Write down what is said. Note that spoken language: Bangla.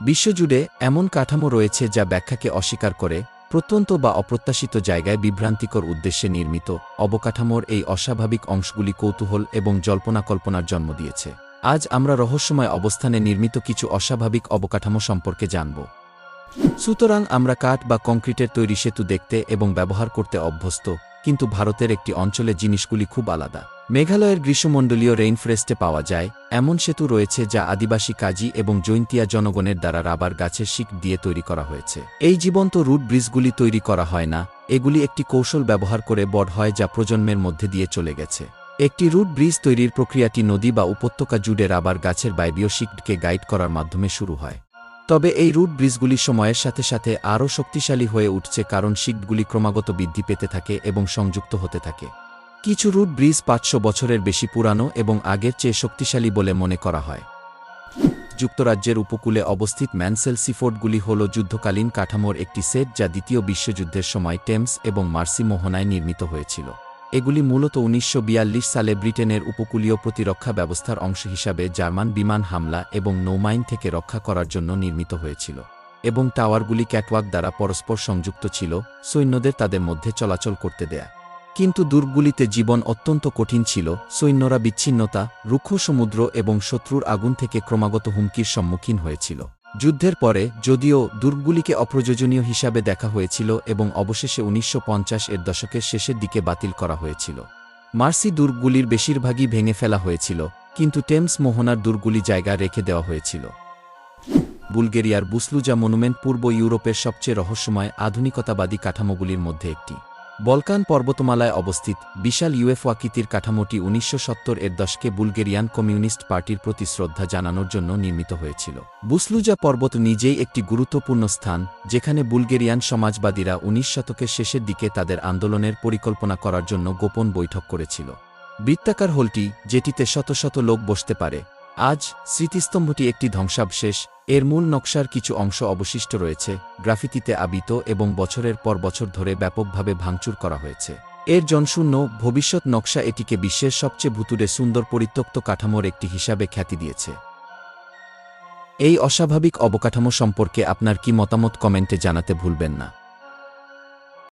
বিশ্বজুড়ে এমন কাঠামো রয়েছে যা ব্যাখ্যাকে অস্বীকার করে প্রত্যন্ত বা অপ্রত্যাশিত জায়গায় বিভ্রান্তিকর উদ্দেশ্যে নির্মিত অবকাঠামোর এই অস্বাভাবিক অংশগুলি কৌতূহল এবং জল্পনা কল্পনার জন্ম দিয়েছে। আজ আমরা রহস্যময় অবস্থানে নির্মিত কিছু অস্বাভাবিক অবকাঠামো সম্পর্কে জানব। সুতরাং আমরা কাঠ বা কংক্রিটের তৈরি সেতু দেখতে এবং ব্যবহার করতে অভ্যস্ত, কিন্তু ভারতের একটি অঞ্চলে জিনিসগুলি খুব আলাদা। মেঘালয়ের গ্রীষ্মমণ্ডলীয় রেইনফরেস্টে পাওয়া যায় এমন সেতু রয়েছে যা আদিবাসী কাজী এবং জৈন্তিয়া জনগণের দ্বারা রাবার গাছের শিক দিয়ে তৈরি করা হয়েছে। এই জীবন্ত রুট ব্রিজগুলি তৈরি করা হয় না, এগুলি একটি কৌশল ব্যবহার করে বড় হয় যা প্রজন্মের মধ্যে দিয়ে চলে গেছে। একটি রুট ব্রিজ তৈরির প্রক্রিয়াটি নদী বা উপত্যকা জুড়ে রাবার গাছের বাইবীয় শিককে গাইড করার মাধ্যমে শুরু হয়। তবে এই রুট ব্রিজগুলি সময়ের সাথে সাথে আরও শক্তিশালী হয়ে উঠছে কারণ শিকগুলি ক্রমাগত বৃদ্ধি পেতে থাকে এবং সংযুক্ত হতে থাকে। কিছু রুট ব্রিজ পাঁচশো বছরের বেশি পুরানো এবং আগের চেয়ে শক্তিশালী বলে মনে করা হয়। যুক্তরাজ্যের উপকূলে অবস্থিত ম্যানসেল সিফোর্ডগুলি হল যুদ্ধকালীন কাঠামোর একটি সেট যা দ্বিতীয় বিশ্বযুদ্ধের সময় টেমস এবং মার্সি মোহনায় নির্মিত হয়েছিল। এগুলি মূলত উনিশশো বিয়াল্লিশ সালে ব্রিটেনের উপকূলীয় প্রতিরক্ষা ব্যবস্থার অংশ হিসাবে জার্মান বিমান হামলা এবং নৌমাইন থেকে রক্ষা করার জন্য নির্মিত হয়েছিল। এবং টাওয়ারগুলি ক্যাটওয়াক দ্বারা পরস্পর সংযুক্ত ছিল, সৈন্যদের তাদের মধ্যে চলাচল করতে দেয়া। কিন্তু দুর্গগুলিতে জীবন অত্যন্ত কঠিন ছিল, সৈন্যরা বিচ্ছিন্নতা, রুক্ষ সমুদ্র এবং শত্রুর আগুন থেকে ক্রমাগত হুমকির সম্মুখীন হয়েছিল। যুদ্ধের পরে, যদিও দুর্গগুলিকে অপ্রয়োজনীয় হিসাবে দেখা হয়েছিল এবং অবশেষে উনিশশো পঞ্চাশ এর দশকের শেষের দিকে বাতিল করা হয়েছিল। মার্সি দুর্গগুলির বেশিরভাগই ভেঙে ফেলা হয়েছিল, কিন্তু টেমস মোহনার দুর্গগুলি জায়গা রেখে দেওয়া হয়েছিল। বুলগেরিয়ার বুসলুজা মনুমেন্ট পূর্ব ইউরোপের সবচেয়ে রহস্যময় আধুনিকতাবাদী কাঠামোগুলির মধ্যে একটি। বলকান পর্বতমালায় অবস্থিত বিশাল ইউএফওয়াকিতির কাঠামোটি উনিশশো সত্তর এর দশকে বুলগেরিয়ান কমিউনিস্ট পার্টির প্রতি শ্রদ্ধা জানানোর জন্য নির্মিত হয়েছিল। বুসলুজা পর্বত নিজেই একটি গুরুত্বপূর্ণ স্থান, যেখানে বুলগেরিয়ান সমাজবাদীরা উনিশ শতকের শেষের দিকে তাদের আন্দোলনের পরিকল্পনা করার জন্য গোপন বৈঠক করেছিল। বৃত্তাকার হলটি, যেটিতে শত শত লোক বসতে পারে আজ স্মৃতিস্তম্ভটি একটি ধ্বংসাবশেষ, এর মূল নকশার কিছু অংশ অবশিষ্ট রয়েছে, গ্রাফিতিতে আবিত এবং বছরের পর বছর ধরে ব্যাপকভাবে ভাঙচুর করা হয়েছে। এর জনশূন্য, ভবিষ্যৎ নকশা এটিকে বিশ্বের সবচেয়ে ভুতুরে সুন্দর পরিত্যক্ত কাঠামোর একটি হিসাবে খ্যাতি দিয়েছে। এই অস্বাভাবিক অবকাঠামো সম্পর্কে আপনার কি মতামত কমেন্টে জানাতে ভুলবেন না।